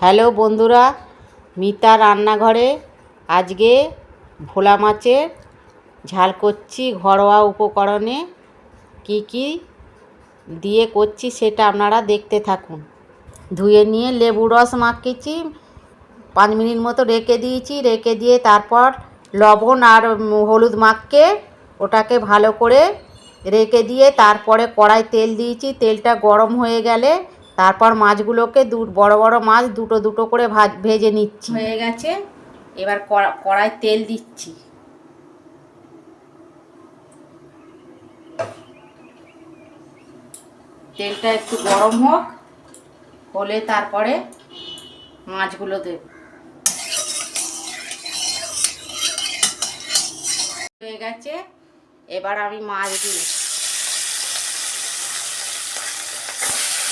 Hello বন্ধুরা, মিতা রান্নাঘরে। আজকে ভোলা মাছের ঝাল করছি ঘরোয়া উপকরণে। কি কি দিয়ে করছি সেটা আপনারা দেখতে থাকুন। ধুয়ে নিয়ে লেবু রস মাখিয়েছি, পাঁচ মিনিট মতো রেখে দিয়েছি। রেখে দিয়ে তারপর লবণ আর হলুদ মাখকে ওটাকে ভালো করে রেখে দিয়ে তারপরে কড়াই তেল দিয়েছি। তেলটা গরম হয়ে গেলে তারপর মাছগুলোকে দু, বড় বড় মাছ দুটো দুটো করে ভাজ, ভেজে নিচ্ছি। হয়ে গেছে। এবার কড়া- কড়াই তেল দিচ্ছি। তেলটা একটু গরম হোক, হলে তারপরে মাছগুলো দেব। হয়ে গেছে। এবার আমি মাছ দিই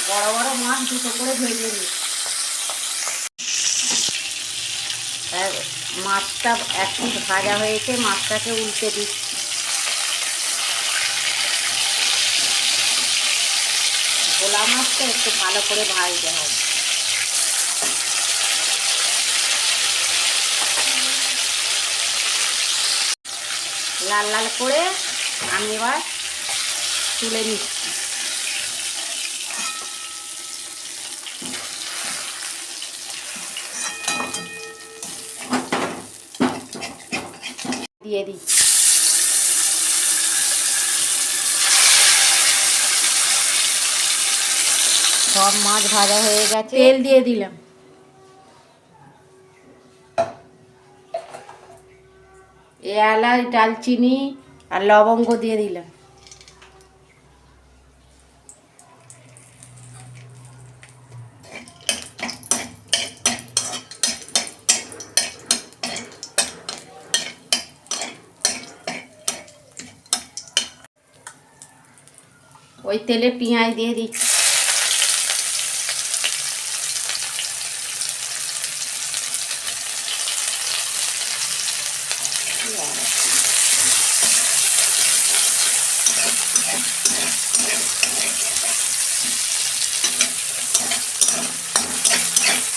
বড় বড় মাছ দুটো করে ভেজে আর মাছটা একটু ভাজা হয়েছে, মাছটাকে উল্টে দিচ্ছি। ভোলা মাছটা একটু ভালো করে ভাজতে হবে। লাল লাল করে আমি এবার তুলে নিচ্ছি। দিয়ে দিই। সব মাছ ভাজা হয়ে গেছে। তেল দিয়ে দিলাম। এলাচ ডালচিনি আর লবঙ্গ দিয়ে দিলাম। ওই তেলে পেঁয়াজ দিয়ে দিচ্ছি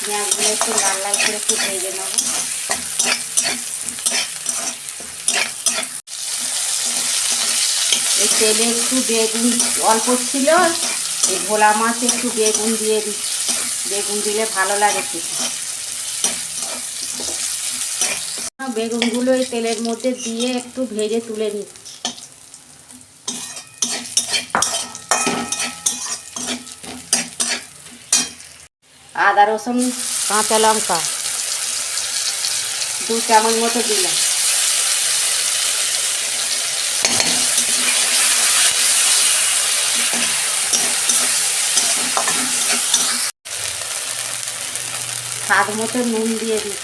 পেঁয়াজগুলো একটু লাল লাল করে একটু ভেজে নেব তেলে একটু বেগুন অল্প ছিল, এই ভোলা মাছে একটু বেগুন দিয়ে দিচ্ছি বেগুন দিলে ভালো লাগে খেতে। বেগুনগুলো এই তেলের মধ্যে দিয়ে একটু ভেজে তুলে নিচ্ছি আদা রসুন, কাঁচা লঙ্কা, দু চামচ মতো দিলাম। স্বাদ মতো নুন দিয়ে দিই।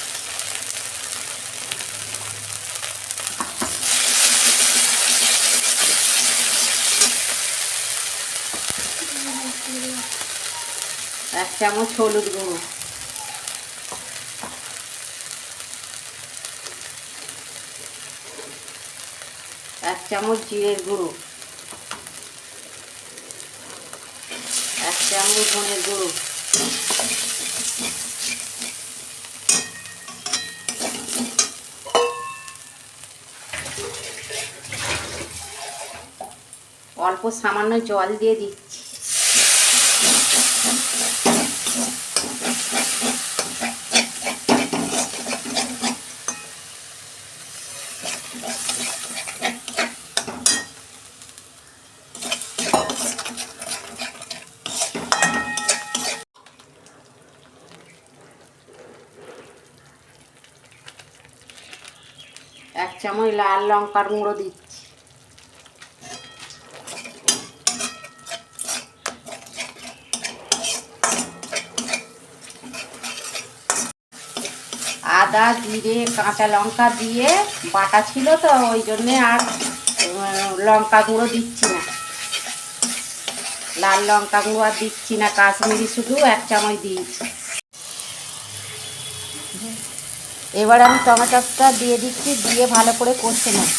এক চামচ হলুদ গুঁড়ো। এক চামচ জিরের গুঁড়ো। এক চামচ ধনের গুঁড়ো। অল্প সামান্য জল দিয়ে দিচ্ছি। এক চামচ লাল লঙ্কার গুঁড়ো দিচ্ছি। আদা, জিরে, কাঁচা লঙ্কা দিয়ে বাটা ছিল তো, ওই জন্যে আর লঙ্কা গুঁড়ো দিচ্ছি না। লাল লঙ্কা গুঁড়ো আর দিচ্ছি না, কাশ্মীরি শুধু এক চামচ দিয়েছি। এবার আমি টমেটোটা দিয়ে দিচ্ছি, দিয়ে ভালো করে কষে নেব।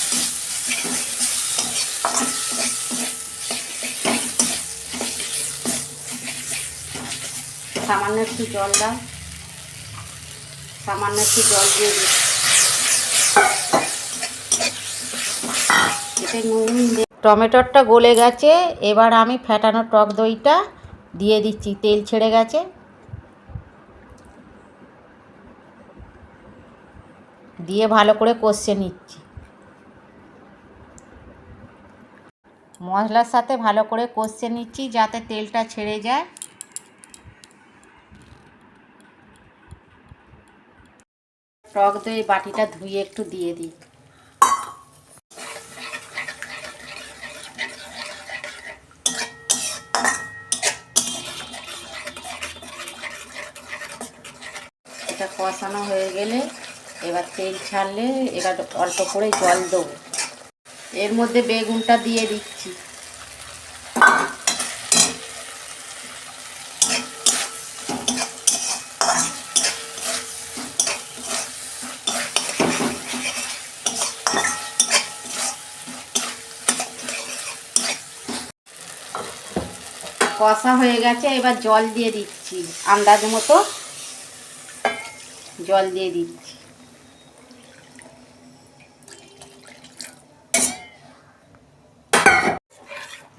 সামান্য একটু জল দাও। সামান্য একটু জল দিয়ে এতে নুন দে টমেটোরটা গলে গেছে, এবার আমি ফ্যাটানো টক দইটা দিয়ে দিচ্ছি, তেল ছেড়ে গেছে। দিয়ে ভালো করে কষে নিচ্ছি। মশলার সাথে ভালো করে কষে নিচ্ছি যাতে তেলটা ছেড়ে যায়। টক দই বাটিটা ধুয়ে একটু দিয়ে দিই। এটা কষানো হয়ে গেলে এবার তেল ছাড়লে এবার অল্প করে জল দেবো। এর মধ্যে বেগুনটা দিয়ে দিচ্ছি। কষা হয়ে গেছে, এবার জল দিয়ে দিচ্ছি, আন্দাজ মতো জল দিয়ে দিচ্ছি।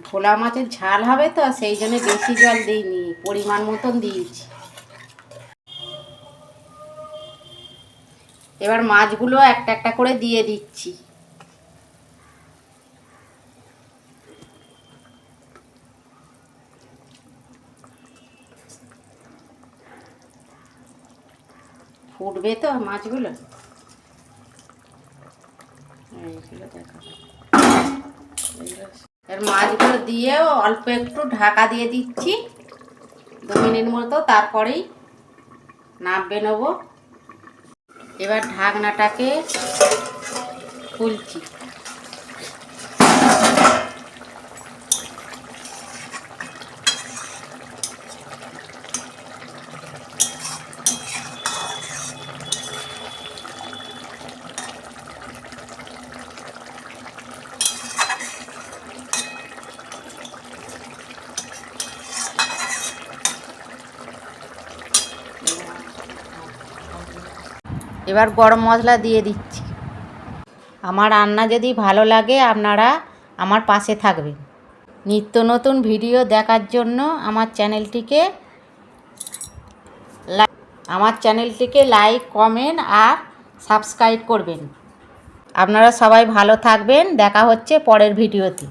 ভোলা মাছের ঝাল হবে তো, সেই জন্য বেশি জল দিইনি, পরিমাণ মতন দিয়েছি। এবার মাছগুলো একটা একটা করে দিয়ে দিচ্ছি। ফুটবে তো মাছগুলো? এর মাছগুলো দিয়ে অল্প একটু ঢাকা দিয়ে দিচ্ছি। দু মিনিট মতো তারপরেই নামবে নেব। এবার ঢাকনাটাকে খুলছি। এবার গরম মশলা দিয়ে দিচ্ছি। আমার রান্না যদি ভালো লাগে, আপনারা আমার পাশে থাকবেন। নিত্য নতুন ভিডিও দেখার জন্য আমার চ্যানেলটিকে আমার চ্যানেলটিকে লাইক, কমেন্ট আর সাবস্ক্রাইব করবেন। আপনারা সবাই ভালো থাকবেন। দেখা হচ্ছে পরের ভিডিওতে।